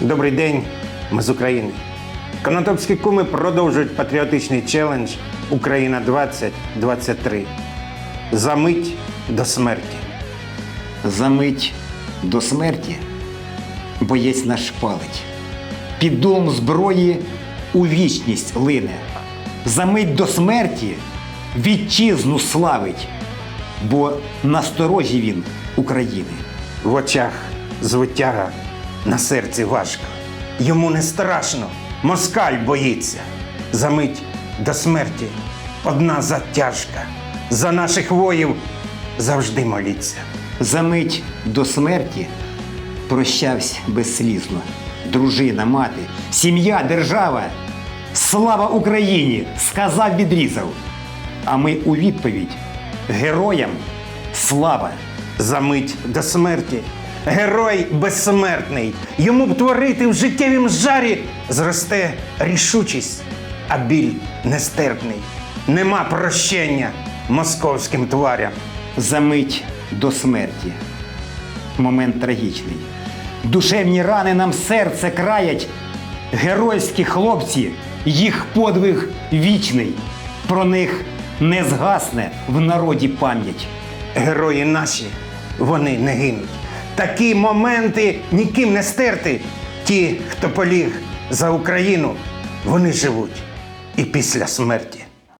Добрий день, ми з України. Конотопські куми продовжують патріотичний челендж Україна 2023. За мить до смерті. За мить до смерті боєць наш палить. Під дулом зброї у вічність лине. За мить до смерті вітчизну славить, бо насторожі він України. В очах звитяга, на серці важко. Йому не страшно, москаль боїться. За мить до смерті одна затяжка. За наших воїв завжди моліться. За мить до смерті прощався безслізно. Дружина, мати, сім'я, держава. Слава Україні! сказав, відрізав. А ми у відповідь героям слава! За мить до смерті. Герой безсмертний. Йому б творити в життєвім жарі зросте рішучість, а біль нестерпний. Нема прощення московським тварям. За мить до смерті. Момент трагічний. Душевні рани нам серце краять. Геройські хлопці, їх подвиг вічний. Про них не згасне в народі пам'ять. Герої наші, вони не гинуть. Такі моменти ніким не стерти. Ті, хто поліг за Україну, вони живуть і після смерті.